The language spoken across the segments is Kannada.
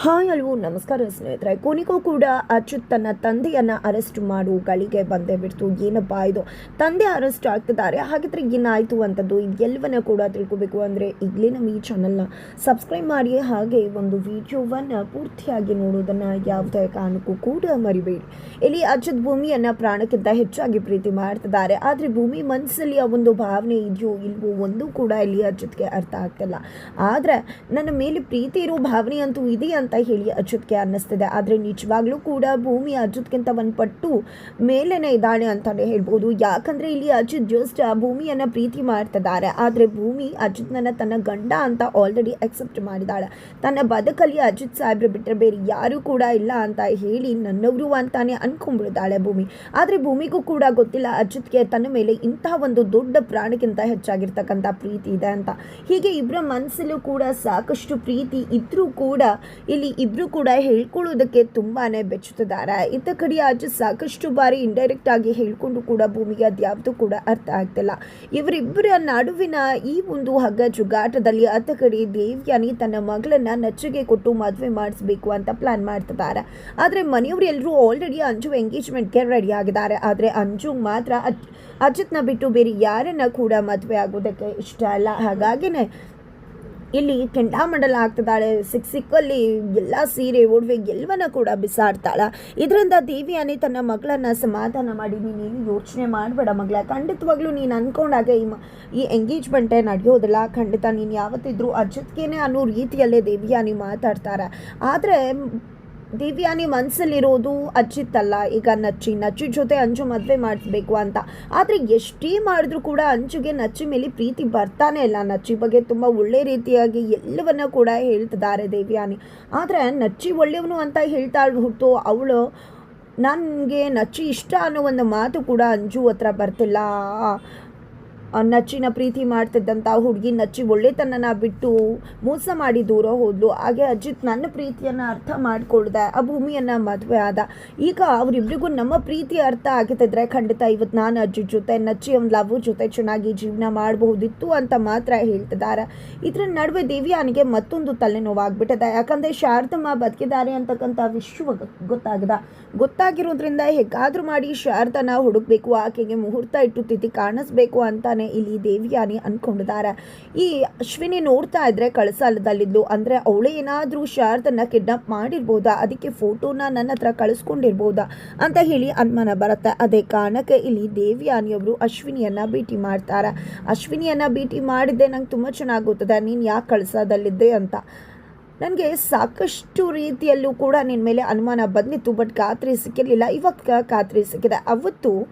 ಹಾಯ್ ಅಲ್ವೋ ನಮಸ್ಕಾರ ಸ್ನೇಹಿತರೆ. ಕೊನೆಗೂ ಕೂಡ ಅಚ್ಯುತ್ ತನ್ನ ತಂದೆಯನ್ನು ಅರೆಸ್ಟ್ ಮಾಡು ಗಳಿಗೆ ಬಂದೇ ಬಿಡ್ತು. ಏನಪ್ಪಾ ಇದು? ತಂದೆ ಅರೆಸ್ಟ್ ಆಗ್ತಿದ್ದಾರೆ. ಹಾಗಿದ್ರೆ ಏನಾಯಿತು ಅಂತದ್ದು ಇದೆಲ್ಲವನ್ನ ಕೂಡ ತಿಳ್ಕೊಬೇಕು. ಅಂದರೆ ಈಗಲೇ ನಮ್ಮ ಈ ಚಾನಲ್ನ ಸಬ್ಸ್ಕ್ರೈಬ್ ಮಾಡಿ. ಹಾಗೆ ಒಂದು ವಿಡಿಯೋವನ್ನು ಪೂರ್ತಿಯಾಗಿ ನೋಡೋದನ್ನು ಯಾವುದೇ ಕಾರಣಕ್ಕೂ ಕೂಡ ಮರಿಬೇಡಿ. ಇಲ್ಲಿ ಅಚ್ಯುತ್ ಭೂಮಿಯನ್ನು ಪ್ರಾಣಕ್ಕಿಂತ ಹೆಚ್ಚಾಗಿ ಪ್ರೀತಿ ಮಾಡ್ತಿದ್ದಾರೆ. ಆದರೆ ಭೂಮಿ ಮನಸ್ಸಲ್ಲಿ ಆ ಒಂದು ಭಾವನೆ ಇದೆಯೋ ಇಲ್ವೋ ಒಂದು ಕೂಡ ಇಲ್ಲಿ ಅಚ್ಯುತ್ಗೆ ಅರ್ಥ ಆಗ್ತಿಲ್ಲ. ಆದರೆ ನನ್ನ ಮೇಲೆ ಪ್ರೀತಿ ಇರೋ ಭಾವನೆ ಅಂತೂ ಇದೆ ಅಂತ ಹೇಳಿ ಅಚ್ಯುತ್ಗೆ ಅನ್ನಿಸ್ತಿದೆ. ಆದರೆ ನಿಜವಾಗ್ಲೂ ಕೂಡ ಭೂಮಿ ಅಜಿತ್ಗಿಂತ ಒಂದು ಪಟ್ಟು ಮೇಲೇನೆ ಇದ್ದಾಳೆ ಅಂತಾನೆ ಹೇಳ್ಬೋದು. ಯಾಕಂದ್ರೆ ಇಲ್ಲಿ ಅಜಿತ್ ಜಸ್ಟ್ ಭೂಮಿಯನ್ನು ಪ್ರೀತಿ ಮಾಡ್ತಿದ್ದಾರೆ. ಆದರೆ ಭೂಮಿ ಅಚ್ಯುತ್ನನ್ನ ತನ್ನ ಗಂಡ ಅಂತ ಆಲ್ರೆಡಿ ಅಕ್ಸೆಪ್ಟ್ ಮಾಡಿದಾಳೆ ತನ್ನ ಬದುಕಲ್ಲಿ ಅಜಿತ್ ಸಾಹೇಬ್ರು ಬಿಟ್ಟರೆ ಬೇರೆ ಯಾರೂ ಕೂಡ ಇಲ್ಲ ಅಂತ ಹೇಳಿ ನನ್ನವರು ಅಂತಾನೆ ಅನ್ಕೊಂಡ್ಬಿಡ್ತಾಳೆ ಭೂಮಿ. ಆದರೆ ಭೂಮಿಗೂ ಕೂಡ ಗೊತ್ತಿಲ್ಲ ಅಜಿತ್ಗೆ ತನ್ನ ಮೇಲೆ ಇಂತಹ ಒಂದು ದೊಡ್ಡ ಪ್ರಾಣಕ್ಕಿಂತ ಹೆಚ್ಚಾಗಿರ್ತಕ್ಕಂಥ ಪ್ರೀತಿ ಇದೆ ಅಂತ. ಹೀಗೆ ಇಬ್ಬರ ಮನಸ್ಸಲ್ಲೂ ಕೂಡ ಸಾಕಷ್ಟು ಪ್ರೀತಿ ಇದ್ರೂ ಕೂಡ ಇಲ್ಲಿ ಇಬ್ರು ಕೂಡ ಹೇಳ್ಕೊಳ್ಳೋದಕ್ಕೆ ತುಂಬಾನೇ ಬೆಚ್ಚುತ್ತಿದ್ದಾರೆ. ಇತ್ತ ಕಡೆ ಅಜ್ಜ ಸಾಕಷ್ಟು ಬಾರಿ ಇಂಡೈರೆಕ್ಟ್ ಆಗಿ ಹೇಳ್ಕೊಂಡು ಕೂಡ ಭೂಮಿಗೆ ಅದ್ಯಾವುದು ಕೂಡ ಅರ್ಥ ಆಗ್ತಿಲ್ಲ. ಇವರಿಬ್ಬರ ನಡುವಿನ ಈ ಒಂದು ಹಗ್ಗ ಜುಗಾಟದಲ್ಲಿ ಅತ್ತ ಕಡೆ ದೇವ್ಯಾನಿ ತನ್ನ ಮಗಳನ್ನ ನಚ್ಚಿಗೆ ಕೊಟ್ಟು ಮದುವೆ ಮಾಡಿಸ್ಬೇಕು ಅಂತ ಪ್ಲಾನ್ ಮಾಡ್ತಿದ್ದಾರೆ. ಆದರೆ ಮನೆಯವರು ಎಲ್ಲರೂ ಆಲ್ರೆಡಿ ಅಂಜು ಎಂಗೇಜ್ಮೆಂಟ್ಗೆ ರೆಡಿ ಆಗಿದ್ದಾರೆ. ಆದರೆ ಅಂಜು ಮಾತ್ರ ಅಜ್ ಅಜಿತ್ನ ಬಿಟ್ಟು ಬೇರೆ ಯಾರನ್ನ ಕೂಡ ಮದುವೆ ಆಗೋದಕ್ಕೆ ಇಷ್ಟ ಇಲ್ಲ. ಹಾಗಾಗಿನೇ ಇಲ್ಲಿ ಕೆಂಡಾಮಂಡಲ ಆಗ್ತಿದ್ದಾಳೆ. ಸಿಕ್ ಸಿಕ್ಕಲ್ಲಿ ಎಲ್ಲ ಸೀರೆ ಒಡವೆ ಎಲ್ಲವನ್ನ ಕೂಡ ಬಿಸಾಡ್ತಾಳ. ಇದರಿಂದ ದೇವಿಯಾನಿ ತನ್ನ ಮಗಳನ್ನ ಸಮಾಧಾನ ಮಾಡಿ ನೀನೇನು ಯೋಚನೆ ಮಾಡಬೇಡ ಮಗಳ. ಖಂಡಿತವಾಗ್ಲೂ ನೀನು ಅನ್ಕೊಂಡಾಗ ಈ ಈ ಎಂಗೇಜ್ಮೆಂಟೇ ನಡೆಯೋದಿಲ್ಲ. ಖಂಡಿತ ನೀನು ಯಾವತ್ತಿದ್ರೂ ಅಜ್ಜತ್ಗೇನೆ ಅನ್ನೋ ರೀತಿಯಲ್ಲೇ ದೇವಿಯಾನಿ ಮಾತಾಡ್ತಾರೆ. ಆದರೆ ದಿವ್ಯಾನಿ ಮನಸ್ಸಲ್ಲಿರೋದು ಅಚ್ಚಿತ್ತಲ್ಲ. ಈಗ ನಚ್ಚಿ ನಚ್ಚಿ ಜೊತೆ ಅಂಜು ಮದುವೆ ಮಾಡಿಸ್ಬೇಕು ಅಂತ. ಆದರೆ ಎಷ್ಟೇ ಮಾಡಿದ್ರು ಕೂಡ ಅಂಜುಗೆ ನಚ್ಚಿ ಮೇಲೆ ಪ್ರೀತಿ ಬರ್ತಾನೆ ಇಲ್ಲ. ನಚ್ಚಿ ಬಗ್ಗೆ ತುಂಬ ಒಳ್ಳೆ ರೀತಿಯಾಗಿ ಎಲ್ಲವನ್ನ ಕೂಡ ಹೇಳ್ತಿದ್ದಾರೆ ದೇವ್ಯಾನಿ. ಆದರೆ ನಚ್ಚಿ ಒಳ್ಳೆಯವನು ಅಂತ ಹೇಳ್ತಾಳೆ ಹೊರತು ಅವಳು, ನನಗೆ ನಚ್ಚಿ ಇಷ್ಟ ಅನ್ನೋ ಒಂದು ಮಾತು ಕೂಡ ಅಂಜು ಹತ್ರ ಬರ್ತಿಲ್ಲ. ನಚ್ಚಿನ ಪ್ರೀತಿ ಮಾಡ್ತಿದ್ದಂಥ ಹುಡುಗಿ ನಚ್ಚಿ ಒಳ್ಳೆತನನ ಬಿಟ್ಟು ಮೋಸ ಮಾಡಿ ದೂರ ಹೋದ್ಲು. ಹಾಗೆ ಅಜಿತ್ ನನ್ನ ಪ್ರೀತಿಯನ್ನು ಅರ್ಥ ಮಾಡಿಕೊಳ್ದೆ, ಆ ಭೂಮಿಯನ್ನು ಮದುವೆ ಆದ. ಈಗ ಅವರಿಬ್ಬರಿಗೂ ನಮ್ಮ ಪ್ರೀತಿ ಅರ್ಥ ಆಗಿತ್ತಿದ್ರೆ ಖಂಡಿತ ಇವತ್ತು ನಾನು ಅಜ್ಜಿ ಜೊತೆ, ನಚ್ಚಿ ಅವ್ನ ಲವ್ ಜೊತೆ ಚೆನ್ನಾಗಿ ಜೀವನ ಮಾಡಬಹುದಿತ್ತು ಅಂತ ಮಾತ್ರ ಹೇಳ್ತಿದ್ದಾರೆ. ಇದರ ನಡುವೆ ದೇವಿಯಾನಿಗೆ ಮತ್ತೊಂದು ತಲೆನೋವಾಗ್ಬಿಟ್ಟಿದೆ. ಯಾಕಂದರೆ ಶಾರದಮ್ಮ ಬದುಕಿದ್ದಾರೆ ಅಂತಕ್ಕಂಥ ವಿಶ್ವ ಗೊತ್ತಾಗದ. ಗೊತ್ತಾಗಿರೋದ್ರಿಂದ ಹೇಗಾದರೂ ಮಾಡಿ ಶಾರದನ ಹುಡುಕ್ಬೇಕು, ಆಕೆಗೆ ಮುಹೂರ್ತ ಇಟ್ಟು ತಿಥಿ ಕಾಣಿಸ್ಬೇಕು ಅಂತಾನೆ ಇಲ್ಲಿ ದೇವಿಯಾನಿ ಅಂದ್ಕೊಂಡಿದ್ದಾರೆ ಈ ಅಶ್ವಿನಿ ನೋಡ್ತಾ ಇದ್ರೆ ಕಳಸಾಲದಲ್ಲಿದ್ಲು. ಅಂದರೆ ಅವಳೇ ಏನಾದರೂ ಶಾರದನ್ನ ಕಿಡ್ನಾಪ್ ಮಾಡಿರ್ಬೋದಾ? ಅದಕ್ಕೆ ಫೋಟೋನ ನನ್ನ ಹತ್ರ ಕಳಿಸ್ಕೊಂಡಿರ್ಬೋದಾ? ಅಂತ ಹೇಳಿ ಅನುಮಾನ ಬರುತ್ತೆ. ಅದೇ ಕಾರಣಕ್ಕೆ ಇಲ್ಲಿ ದೇವಿಯಾನಿಯವರು ಅಶ್ವಿನಿಯನ್ನ ಭೇಟಿ ಮಾಡ್ತಾರೆ. ಅಶ್ವಿನಿಯನ್ನ ಭೇಟಿ ಮಾಡಿದ್ದೆ ನಂಗೆ ತುಂಬ ಚೆನ್ನಾಗಿ ಗೊತ್ತದೆ ನೀನು ಯಾಕೆ ಕಳಸದಲ್ಲಿದ್ದೆ ಅಂತ. ನನಗೆ ಸಾಕಷ್ಟು ರೀತಿಯಲ್ಲೂ ಕೂಡ ನಿನ್ನ ಮೇಲೆ ಅನುಮಾನ ಬಂದಿತ್ತು, ಬಟ್ ಖಾತ್ರಿ ಸಿಕ್ಕಿರಲಿಲ್ಲ. ಇವಾಗ ಖಾತ್ರಿ ಸಿಕ್ಕಿದೆ. ಅವತ್ತು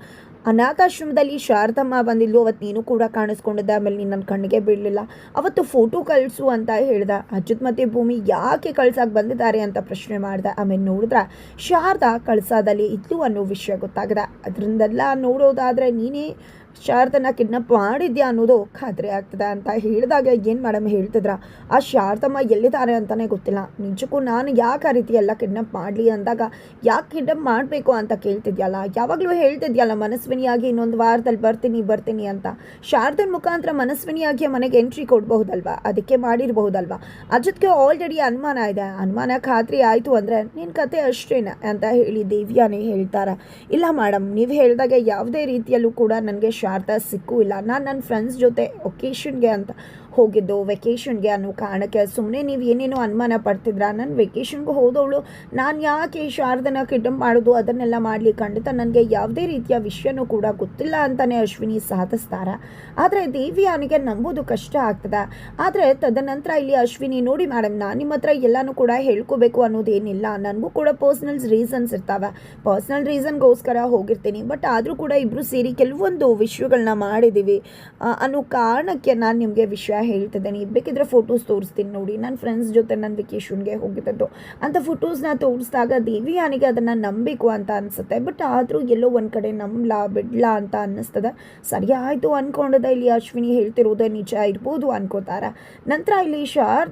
ಅನಾಥಾಶ್ರಮದಲ್ಲಿ ಶಾರದಮ್ಮ ಬಂದಿದ್ಲು. ಅವತ್ತು ನೀನು ಕೂಡ ಕಾಣಿಸ್ಕೊಂಡಿದ್ದೆ. ಆಮೇಲೆ ನೀನು ನನ್ನ ಕಣ್ಣಿಗೆ ಬೀಳಲಿಲ್ಲ. ಅವತ್ತು ಫೋಟೋ ಕಳಿಸು ಅಂತ ಹೇಳ್ದ. ಅಚ್ಯುತ್ ಮತ್ತೆ ಭೂಮಿ ಯಾಕೆ ಕಳ್ಸಕ್ಕೆ ಬಂದಿದ್ದಾರೆ ಅಂತ ಪ್ರಶ್ನೆ ಮಾಡ್ದೆ. ಆಮೇಲೆ ನೋಡಿದ್ರೆ, ಶಾರದಾ ಕಳ್ಸಾದಲ್ಲಿ ಇತ್ತು ಅನ್ನೋ ವಿಷಯ ಗೊತ್ತಾಗದ. ಅದರಿಂದೆಲ್ಲ ನೋಡೋದಾದರೆ ನೀನೇ ಶಾರದನ ಕಿಡ್ನಪ್ ಮಾಡಿದ್ಯಾ ಅನ್ನೋದು ಖಾತ್ರಿ ಆಗ್ತದೆ ಅಂತ ಹೇಳಿದಾಗ ಏನು ಮೇಡಮ್ ಹೇಳ್ತಿದ್ರ? ಆ ಶಾರದಮ್ಮ ಎಲ್ಲಿದ್ದಾರೆ ಅಂತಲೇ ಗೊತ್ತಿಲ್ಲ. ನಿಜಕ್ಕೂ ನಾನು ಯಾಕೆ ಆ ರೀತಿ ಎಲ್ಲ ಕಿಡ್ನಾಪ್ ಮಾಡಲಿ ಅಂದಾಗ ಯಾಕೆ ಕಿಡ್ನಾಪ್ ಮಾಡಬೇಕು ಅಂತ ಕೇಳ್ತಿದ್ಯಲ್ಲ? ಯಾವಾಗಲೂ ಹೇಳ್ತಿದ್ಯಲ್ಲ ಮನಸ್ವಿನಿಯಾಗಿ ಇನ್ನೊಂದು ವಾರದಲ್ಲಿ ಬರ್ತೀನಿ ಬರ್ತೀನಿ ಅಂತ. ಶಾರದನ್ ಮುಖಾಂತರ ಮನಸ್ವಿನಿಯಾಗಿ ಮನೆಗೆ ಎಂಟ್ರಿ ಕೊಡಬಹುದಲ್ವಾ? ಅದಕ್ಕೆ ಮಾಡಿರಬಹುದಲ್ವಾ? ಅಜಿತ್ಗೆ ಆಲ್ರೆಡಿ ಅನುಮಾನ ಇದೆ. ಅನುಮಾನ ಖಾತ್ರಿ ಆಯಿತು ಅಂದರೆ ನಿನ್ನ ಕತೆ ಅಷ್ಟೇನ ಅಂತ ಹೇಳಿ ದೇವ್ಯಾನೇ ಹೇಳ್ತಾರೆ. ಇಲ್ಲ ಮೇಡಮ್, ನೀವು ಹೇಳಿದಾಗ ಯಾವುದೇ ರೀತಿಯಲ್ಲೂ ಕೂಡ ನನಗೆ ಶಾರದಾ ಸಿಕ್ಕೂ ಇಲ್ಲ. ನಾನು ನನ್ನ ಫ್ರೆಂಡ್ಸ್ ಜೊತೆ ಒಕೇಶನ್ಗೆ ಅಂತ. ಹೋಗಿದ್ದು ವೆಕೇಷನ್ಗೆ ಅನ್ನೋ ಕಾರಣಕ್ಕೆ. ಸುಮ್ಮನೆ ನೀವು ಏನೇನೋ ಅನುಮಾನ ಪಡ್ತಿದ್ರ? ನಾನು ವೆಕೇಷನ್ಗೆ ಹೋದವಳು. ನಾನು ಯಾಕೆ ಶಾರದನ ಕಿಡ್ನಾಪ್ ಮಾಡೋದು? ಅದನ್ನೆಲ್ಲ ಮಾಡಲಿ. ಖಂಡಿತ ನನಗೆ ಯಾವುದೇ ರೀತಿಯ ವಿಷಯನೂ ಕೂಡ ಗೊತ್ತಿಲ್ಲ ಅಂತಲೇ ಅಶ್ವಿನಿ ಸಾಧಿಸ್ತಾರ. ಆದರೆ ದೇವಿ ಅವನಿಗೆ ನಂಬೋದು ಕಷ್ಟ ಆಗ್ತದೆ. ಆದರೆ ತದನಂತರ ಇಲ್ಲಿ ಅಶ್ವಿನಿ, ನೋಡಿ ಮೇಡಮ್ ನಾನು ನಿಮ್ಮ ಹತ್ರ ಎಲ್ಲನೂ ಕೂಡ ಹೇಳ್ಕೋಬೇಕು ಅನ್ನೋದೇನಿಲ್ಲ. ನನಗೂ ಕೂಡ ಪರ್ಸ್ನಲ್ಸ್ ರೀಸನ್ಸ್ ಇರ್ತಾವೆ. ಪರ್ಸ್ನಲ್ ರೀಸನ್ಗೋಸ್ಕರ ಹೋಗಿರ್ತೀನಿ. ಬಟ್ ಆದರೂ ಕೂಡ ಇಬ್ಬರು ಸೇರಿ ಕೆಲವೊಂದು ವಿಷಯಗಳನ್ನ ಮಾಡಿದ್ದೀವಿ ಅನ್ನೋ ಕಾರಣಕ್ಕೆ ನಾನು ನಿಮಗೆ ವಿಷಯ ಹೇಳ್ತಿದ್ದೇನೆ ಬೇಕಿದ್ರೆ ಫೋಟೋಸ್ ತೋರಿಸ್ತೀನಿ ನೋಡಿ. ನನ್ನ ಫ್ರೆಂಡ್ಸ್ ಜೊತೆ ನಾನು ವೆಕೇಶನ್ಗೆ ಹೋಗಿದ್ದದ್ದು. ಅಂತ ಫೋಟೋಸ್ನ ತೋರಿಸಿದಾಗ ದೇವಿಯಾನಿಗೆ ಅದನ್ನು ನಂಬಬೇಕು ಅಂತ ಅನಿಸುತ್ತೆ. ಬಟ್ ಆದರೂ ಎಲ್ಲೋ ಒಂದು ಕಡೆ ನಂಬಲಾ, ಬಿಡ್ಲಾ ಅಂತ ಅನ್ನಿಸ್ತದೆ. ಸರಿ ಆಯಿತು ಅಂದ್ಕೊಂಡದ ಇಲ್ಲಿ ಅಶ್ವಿನಿ ಹೇಳ್ತಿರೋದೇ ನಿಜ ಇರ್ಬೋದು ಅನ್ಕೋತಾರೆ. ನಂತರ ಇಲ್ಲಿ ಶಾರ್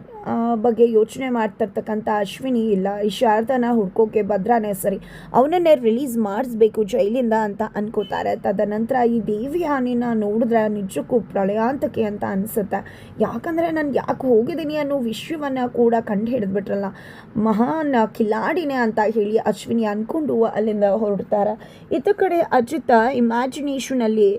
ಬಗ್ಗೆ ಯೋಚನೆ ಮಾಡ್ತಿರ್ತಕ್ಕಂಥ ಅಶ್ವಿನಿ ಇಲ್ಲ, ಈ ಶಾರದಾನ ಹುಡ್ಕೋಕೆ ಭದ್ರಾನೇ ಸರಿ, ಅವನನ್ನೇ ರಿಲೀಸ್ ಮಾಡಿಸ್ಬೇಕು ಜೈಲಿಂದ ಅಂತ ಅನ್ಕೋತಾರೆ. ತದನಂತರ ಈ ದೇವಿ ಹಾನಿನ ನೋಡಿದ್ರೆ ನಿಜಕ್ಕೂ ಪ್ರಳಯಾಂತಕೆ ಅಂತ ಅನಿಸುತ್ತೆ. ಯಾಕಂದರೆ ನಾನು ಯಾಕೆ ಹೋಗಿದ್ದೀನಿ ಅನ್ನೋ ವಿಶ್ವವನ್ನು ಕೂಡ ಕಂಡು ಹಿಡಿದ್ಬಿಟ್ರಲ್ಲ ಮಹಾನ್ ಕಿಲಾಡಿನೇ ಅಂತ ಹೇಳಿ ಅಶ್ವಿನಿ ಅಂದ್ಕೊಂಡು ಅಲ್ಲಿಂದ ಹೊರಡ್ತಾರೆ. ಇತ್ತ ಕಡೆ ಅಜಿತ ಇಮ್ಯಾಜಿನೇಷನಲ್ಲಿ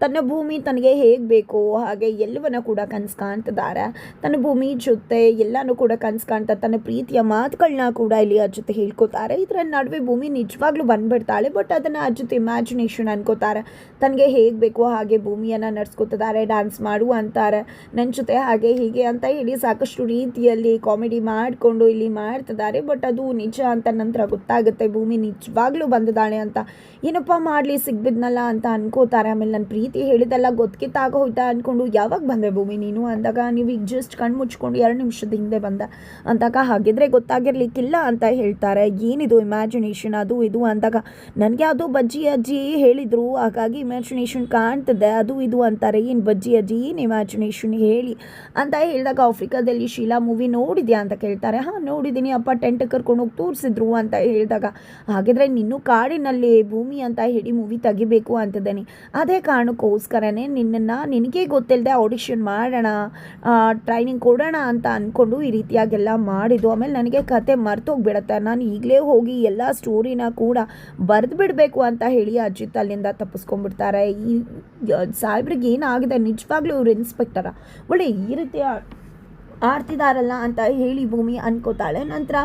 ತನ್ನ ಭೂಮಿ ತನಗೆ ಹೇಗೆ ಬೇಕು ಹಾಗೆ ಎಲ್ಲವನ್ನ ಕೂಡ ಕನಸು ಕಾಣ್ತಿದ್ದಾರೆ ತನ್ನ ಭೂಮಿ ಜೊತೆ ಎಲ್ಲನೂ ಕೂಡ ಕನಸು ಕಾಣ್ತಾ ತನ್ನ ಪ್ರೀತಿಯ ಮಾತುಗಳನ್ನ ಕೂಡ ಇಲ್ಲಿ ಜೊತೆ ಹೇಳ್ಕೊತಾರೆ. ಇದರ ನಡುವೆ ಭೂಮಿ ನಿಜವಾಗ್ಲೂ ಬಂದ್ಬಿಡ್ತಾಳೆ ಬಟ್ ಅದನ್ನು ಜೊತೆ ಇಮ್ಯಾಜಿನೇಷನ್ ಅನ್ಕೋತಾರೆ. ತನಗೆ ಹೇಗೆ ಬೇಕು ಹಾಗೆ ಭೂಮಿಯನ್ನು ನಡ್ಸ್ಕೊತಿದ್ದಾರೆ ಡ್ಯಾನ್ಸ್ ಮಾಡು ಅಂತಾರೆ. ನನ್ನ ಜೊತೆ ಹಾಗೆ ಹೀಗೆ ಅಂತ ಹೇಳಿ ಸಾಕಷ್ಟು ರೀತಿಯಲ್ಲಿ ಕಾಮಿಡಿ ಮಾಡಿಕೊಂಡು ಇಲ್ಲಿ ಮಾಡ್ತಿದ್ದಾರೆ ಬಟ್ ಅದು ನಿಜ ಅಂತ ನಂತರ ಗೊತ್ತಾಗುತ್ತೆ. ಭೂಮಿ ನಿಜವಾಗ್ಲೂ ಬಂದಿದ್ದಾಳೆ ಅಂತ. ಏನಪ್ಪ ಮಾಡಲಿ ಸಿಗ್ಬಿದ್ನಲ್ಲ ಅಂತ ಅನ್ಕೋತಾರೆ. ಆಮೇಲೆ ನನ್ನ ಪ್ರೀತಿ ಹೇಳಿದೆಲ್ಲ ಗೊತ್ತಿತ್ತಾಗ ಹೋಯ್ತಾ ಅಂದ್ಕೊಂಡು ಯಾವಾಗ ಬಂದೆ ಭೂಮಿ ನೀನು? ಅಂದಾಗ ನೀವು ಈಗ ಜಸ್ಟ್ ಕಣ್ಣು ಮುಚ್ಕೊಂಡು ಎರಡು ನಿಮಿಷದ ಹಿಂದೆ ಬಂದ. ಅಂದಾಗ ಹಾಗಿದ್ರೆ ಗೊತ್ತಾಗಿರ್ಲಿಕ್ಕಿಲ್ಲ ಅಂತ ಹೇಳ್ತಾರೆ. ಏನಿದು ಇಮ್ಯಾಜಿನೇಷನ್ ಅದು ಇದು? ಅಂದಾಗ ನನಗೆ ಅದು ಬಜ್ಜಿ ಅಜ್ಜಿ ಹೇಳಿದರು. ಹಾಗಾಗಿ ಇಮ್ಯಾಜಿನೇಷನ್ ಕಾಣ್ತದೆ, ಅದು ಇದು ಅಂತಾರೆ. ಏನು ಬಜ್ಜಿ ಅಜ್ಜಿ, ಏನು ಇಮ್ಯಾಜಿನೇಷನ್ ಹೇಳಿ? ಅಂತ ಹೇಳಿದಾಗ ಆಫ್ರಿಕಾದಲ್ಲಿ ಶೀಲಾ ಮೂವಿ ನೋಡಿದ್ಯಾ ಅಂತ ಕೇಳ್ತಾರೆ. ಹಾಂ, ನೋಡಿದ್ದೀನಿ. ಅಪ್ಪ ಟೆಂಟ್ ಕರ್ಕೊಂಡು ಹೋಗಿ ತೋರಿಸಿದ್ರು ಅಂತ ಹೇಳಿದಾಗ, ಹಾಗಿದ್ರೆ ನಿನ್ನೂ ಕಾಡಿನಲ್ಲಿ ಭೂಮಿ ಅಂತ ಹೇಳಿ ಮೂವಿ ತೆಗಿಬೇಕು ಅಂತಿದ್ದೇನೆ. ಅದೇ ಕಾರಣಕ್ಕೋಸ್ಕರನೇ ನಿನ್ನನ್ನು ನಿನಗೆ ಗೊತ್ತಿಲ್ಲದೆ ಆಡಿಷನ್ ಮಾಡೋಣ ಟ್ರೈನಿಂಗ್ ಕೊಡೋಣ ಅಂತ ಅಂದ್ಕೊಂಡು ಈ ರೀತಿಯಾಗೆಲ್ಲ ಮಾಡಿದ್ದು. ಆಮೇಲೆ ನನಗೆ ಕತೆ ಮರ್ತೋಗ್ಬಿಡತ್ತೆ. ನಾನು ಈಗಲೇ ಹೋಗಿ ಎಲ್ಲ ಸ್ಟೋರಿನ ಕೂಡ ಬರೆದು ಬಿಡಬೇಕು ಅಂತ ಹೇಳಿ ಅಜಿತ್ ಅಲ್ಲಿಂದ ತಪ್ಪಿಸ್ಕೊಂಡ್ಬಿಡ್ತಾರೆ. ಈ ಸಾಹೇಬ್ರಿಗೆ ಏನಾಗಿದೆ? ನಿಜವಾಗ್ಲೂ ಇವ್ರು ಇನ್ಸ್ಪೆಕ್ಟರ ಒಳ್ಳೆ ಈ ರೀತಿಯ ಆಡ್ತಿದಾರಲ್ಲ ಅಂತ ಹೇಳಿ ಭೂಮಿ ಅನ್ಕೋತಾಳೆ. ನಂತರ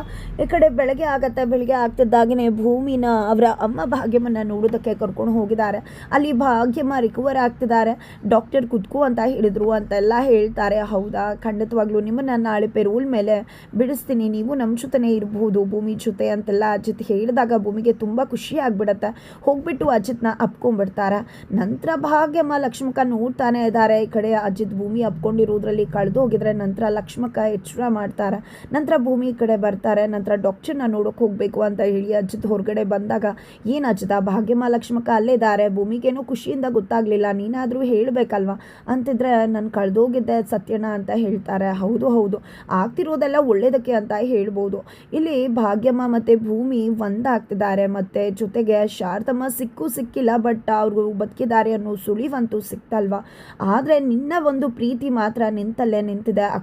ಈ ಕಡೆ ಬೆಳಗ್ಗೆ ಆಗತ್ತೆ, ಬೆಳಗ್ಗೆ ಆಗ್ತಿದ್ದಾಗನೇ ಭೂಮಿನ ಅವರ ಅಮ್ಮ ಭಾಗ್ಯಮನ್ನ ನೋಡೋದಕ್ಕೆ ಕರ್ಕೊಂಡು ಹೋಗಿದ್ದಾರೆ. ಅಲ್ಲಿ ಭಾಗ್ಯಮ್ಮ ರಿಕವರ್ ಆಗ್ತಿದ್ದಾರೆ. ಡಾಕ್ಟರ್ ಕುತ್ಕೋ ಅಂತ ಹೇಳಿದ್ರು ಅಂತೆಲ್ಲ ಹೇಳ್ತಾರೆ. ಹೌದಾ? ಖಂಡಿತವಾಗ್ಲೂ ನಿಮ್ಮನ್ನು ನಾಳೆ ಪೆರೋಲ್ ಮೇಲೆ ಬಿಡಿಸ್ತೀನಿ. ನೀವು ನಮ್ಮ ಜೊತೆನೇ ಇರಬಹುದು ಭೂಮಿ ಜೊತೆ ಅಂತೆಲ್ಲ ಅಜಿತ್ ಹೇಳಿದಾಗ ಭೂಮಿಗೆ ತುಂಬ ಖುಷಿ ಆಗ್ಬಿಡತ್ತೆ. ಹೋಗ್ಬಿಟ್ಟು ಅಜಿತ್ನ ಅಪ್ಕೊಂಡ್ಬಿಡ್ತಾರೆ. ನಂತರ ಭಾಗ್ಯಮ್ಮ ಲಕ್ಷ್ಮಕ್ಕ ನೋಡ್ತಾನೆ ಇದ್ದಾರೆ. ಈ ಕಡೆ ಅಜಿತ್ ಭೂಮಿ ಅಪ್ಕೊಂಡಿರೋದ್ರಲ್ಲಿ ಕಳೆದು ಹೋಗಿದ್ರೆ ನಂತರ ಲಕ್ಷ್ಮಕ್ಕ ಎಚ್ಚರ ಮಾಡ್ತಾರೆ. ನಂತರ ಭೂಮಿ ಕಡೆ ಬರ್ತಾರೆ. ನಂತರ ಡಾಕ್ಟರ್ನ ನೋಡೋಕೆ ಹೋಗಬೇಕು ಅಂತ ಹೇಳಿ ಅಜ್ಜದ ಹೊರಗಡೆ ಬಂದಾಗ, ಏನು ಅಜ್ಜದ ಭಾಗ್ಯಮ್ಮ, ಲಕ್ಷ್ಮಕ್ಕ ಅಲ್ಲೇ ಇದ್ದಾರೆ. ಭೂಮಿಗೇನೋ ಖುಷಿಯಿಂದ ಗೊತ್ತಾಗಲಿಲ್ಲ. ನೀನಾದರೂ ಹೇಳಬೇಕಲ್ವ? ಅಂತಿದ್ರೆ, ನಾನು ಕಳೆದೋಗಿದ್ದೆ ಸತ್ಯನ ಅಂತ ಹೇಳ್ತಾರೆ. ಹೌದು ಹೌದು. ಆಗ್ತಿರೋದೆಲ್ಲ ಒಳ್ಳೇದಕ್ಕೆ ಅಂತ ಹೇಳ್ಬೋದು. ಇಲ್ಲಿ ಭಾಗ್ಯಮ್ಮ ಮತ್ತು ಭೂಮಿ ಒಂದಾಗ್ತಿದ್ದಾರೆ. ಮತ್ತು ಜೊತೆಗೆ ಶಾರದಮ್ಮ ಸಿಕ್ಕು ಸಿಕ್ಕಿಲ್ಲ ಬಟ್ ಅವರು ಬದುಕಿದ್ದಾರೆ ಅನ್ನೋ ಸುಳಿವಂತೂ ಸಿಕ್ತಲ್ವ? ಆದರೆ ನಿನ್ನ ಒಂದು ಪ್ರೀತಿ ಮಾತ್ರ ನಿಂತಲ್ಲೇ ನಿಂತಿದೆ ಆ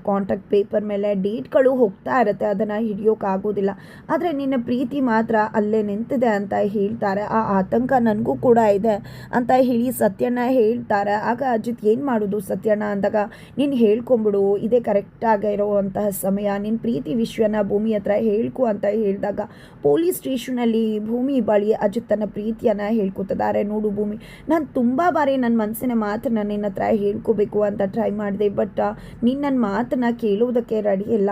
ಪೇಪರ್ ಮೇಲೆ ಡೇಟ್ಗಳು ಹೋಗ್ತಾ ಇರುತ್ತೆ, ಅದನ್ನು ಹಿಡಿಯೋಕ್ಕಾಗೋದಿಲ್ಲ ಆದರೆ ನಿನ್ನ ಪ್ರೀತಿ ಮಾತ್ರ ಅಲ್ಲೇ ನಿಂತಿದೆ ಅಂತ ಹೇಳ್ತಾರೆ. ಆ ಆತಂಕ ನನಗೂ ಕೂಡ ಇದೆ ಅಂತ ಹೇಳಿ ಸತ್ಯನ ಹೇಳ್ತಾರೆ. ಆಗ ಅಜಿತ್ ಏನು ಮಾಡೋದು ಸತ್ಯನ ಅಂದಾಗ, ನೀನು ಹೇಳ್ಕೊಂಬಿಡು ಇದೇ ಕರೆಕ್ಟಾಗಿ ಇರೋವಂತಹ ಸಮಯ ನಿನ್ನ ಪ್ರೀತಿ ವಿಶ್ವನ ಭೂಮಿ ಹತ್ರ ಹೇಳ್ಕೊ ಅಂತ ಹೇಳಿದಾಗ ಪೊಲೀಸ್ ಸ್ಟೇಷನಲ್ಲಿ ಭೂಮಿ ಬಳಿ ಅಜಿತ್ ತನ್ನ ಪ್ರೀತಿಯನ್ನು ಹೇಳ್ಕೊತಿದ್ದಾರೆ. ನೋಡು ಭೂಮಿ, ನಾನು ತುಂಬ ಬಾರಿ ನನ್ನ ಮನಸ್ಸಿನ ಮಾತನ್ನ ನಿನ್ನ ಹತ್ರ ಹೇಳ್ಕೋಬೇಕು ಅಂತ ಟ್ರೈ ಮಾಡಿದೆ ಬಟ್ ನೀನು ನನ್ನ ಮಾತನ್ನ ಕೇಳುವುದಕ್ಕೆ ರೆಡಿ ಇಲ್ಲ.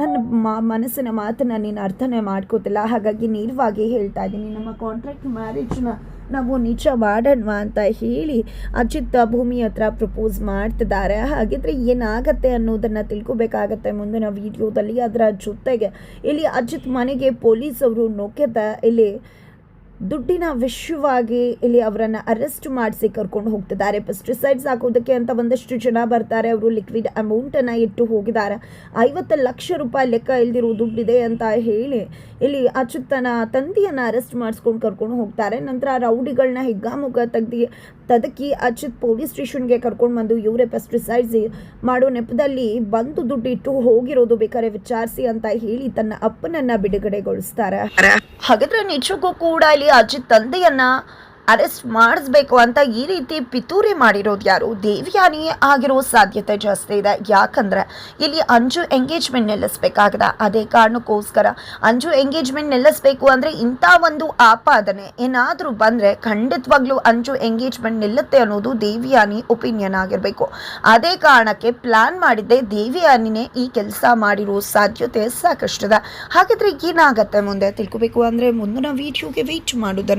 ನನ್ನ ಮನಸ್ಸಿನ ಮಾತನ್ನ ನೀನು ಅರ್ಥನೇ ಮಾಡ್ಕೋತಿಲ್ಲ. ಹಾಗಾಗಿ ನೇರವಾಗಿ ಹೇಳ್ತಾ ಇದ್ದೀನಿ. ನಮ್ಮ ಕಾಂಟ್ರಾಕ್ಟ್ ಮ್ಯಾರೇಜ್ನ ನಾವು ನಿಜ ಮಾಡೋಣವಾ ಅಂತ ಹೇಳಿ ಅಜಿತ್ ಭೂಮಿ ಹತ್ರ ಪ್ರಪೋಸ್ ಮಾಡ್ತಿದ್ದಾರೆ. ಹಾಗಿದ್ರೆ ಏನಾಗತ್ತೆ ಅನ್ನೋದನ್ನು ತಿಳ್ಕೊಬೇಕಾಗತ್ತೆ ಮುಂದಿನ ವಿಡಿಯೋದಲ್ಲಿ ಅದರ ಜೊತೆಗೆ ಇಲ್ಲಿ ಅಜಿತ್ ಮನೆಗೆ ಪೊಲೀಸ್ ಅವರು ನುಗ್ಗಿದ ಇಲ್ಲಿ ದುಡ್ಡಿನ ವಿಷಯವಾಗಿ ಇಲ್ಲಿ ಅವರನ್ನು ಅರೆಸ್ಟ್ ಮಾಡಿಸಿ ಕರ್ಕೊಂಡು ಹೋಗ್ತಿದ್ದಾರೆ. ಪೆಸ್ಟಿಸೈಡ್ಸ್ ಹಾಕೋದಕ್ಕೆ ಅಂತ ಒಂದಷ್ಟು ಜನ ಬರ್ತಾರೆ. ಅವರು ಲಿಕ್ವಿಡ್ ಅಮೌಂಟನ್ನು ಇಟ್ಟು ಹೋಗಿದ್ದಾರೆ. ಐವತ್ತು ಲಕ್ಷ ರೂಪಾಯಿ ಲೆಕ್ಕ ಇಲ್ದಿರೋ ದುಡ್ಡಿದೆ ಅಂತ ಹೇಳಿ ಇಲ್ಲಿ ಅಚ್ಯುತನ ತಂದೆಯನ್ನು ಅರೆಸ್ಟ್ ಮಾಡಿಸ್ಕೊಂಡು ಕರ್ಕೊಂಡು ಹೋಗ್ತಾರೆ. ನಂತರ ರೌಡಿಗಳನ್ನ ಹಿಗ್ಗಾಮುಗ್ಗ ತೆಗ್ದು ತದಕಿ ಅಚ್ಯುತ್ ಪೊಲೀಸ್ ಸ್ಟೇಷನ್ಗೆ ಕರ್ಕೊಂಡು ಬಂದು ಇವರೇ ಪೆಸ್ಟಿಸೈಡ್ಸ್ ಮಾಡೋ ನೆಪದಲ್ಲಿ ಬಂದು ದುಡ್ಡಿಟ್ಟು ಹೋಗಿರೋದು ಬೇಕಾದ್ರೆ ವಿಚಾರಿಸಿ ಅಂತ ಹೇಳಿ ತನ್ನ ಅಪ್ಪನನ್ನ ಬಿಡುಗಡೆಗೊಳಿಸ್ತಾರೆ. ಹಾಗಾದ್ರೆ ನಿಜಕ್ಕೂ ಕೂಡ ಇಲ್ಲಿ ಅಜಿತ್ ತಂದೆಯನ್ನ ಅರೆಸ್ಟ್ ಮಾಡಿಸ್ಬೇಕು ಅಂತ ಈ ರೀತಿ ಪಿತೂರಿ ಮಾಡಿರೋದು ಯಾರು? ದೇವಿಯಾನಿ ಆಗಿರೋ ಸಾಧ್ಯತೆ ಜಾಸ್ತಿ ಇದೆ. ಯಾಕಂದರೆ ಇಲ್ಲಿ ಅಂಜು ಎಂಗೇಜ್ಮೆಂಟ್ ನಿಲ್ಲಿಸ್ಬೇಕಾಗಿದೆ. ಅದೇ ಕಾರಣಕ್ಕೋಸ್ಕರ ಅಂಜು ಎಂಗೇಜ್ಮೆಂಟ್ ನಿಲ್ಲಿಸ್ಬೇಕು ಅಂದರೆ ಇಂಥ ಒಂದು ಆಪಾದನೆ ಏನಾದರೂ ಬಂದರೆ ಖಂಡಿತವಾಗ್ಲೂ ಅಂಜು ಎಂಗೇಜ್ಮೆಂಟ್ ನಿಲ್ಲುತ್ತೆ ಅನ್ನೋದು ದೇವಿಯಾನಿ ಒಪಿನಿಯನ್ ಆಗಿರಬೇಕು. ಅದೇ ಕಾರಣಕ್ಕೆ ಪ್ಲ್ಯಾನ್ ಮಾಡಿದ್ದೆ ದೇವಿಯಾನಿನೇ ಈ ಕೆಲಸ ಮಾಡಿರೋ ಸಾಧ್ಯತೆ ಸಾಕಷ್ಟಿದೆ. ಹಾಗಿದ್ರೆ ಏನಾಗುತ್ತೆ ಮುಂದೆ ತಿಳ್ಕೊಬೇಕು ಅಂದರೆ ಮುಂದಿನ ವಿಡಿಯೋಗೆ ವೆಯ್ಟ್ ಮಾಡೋದನ್ನ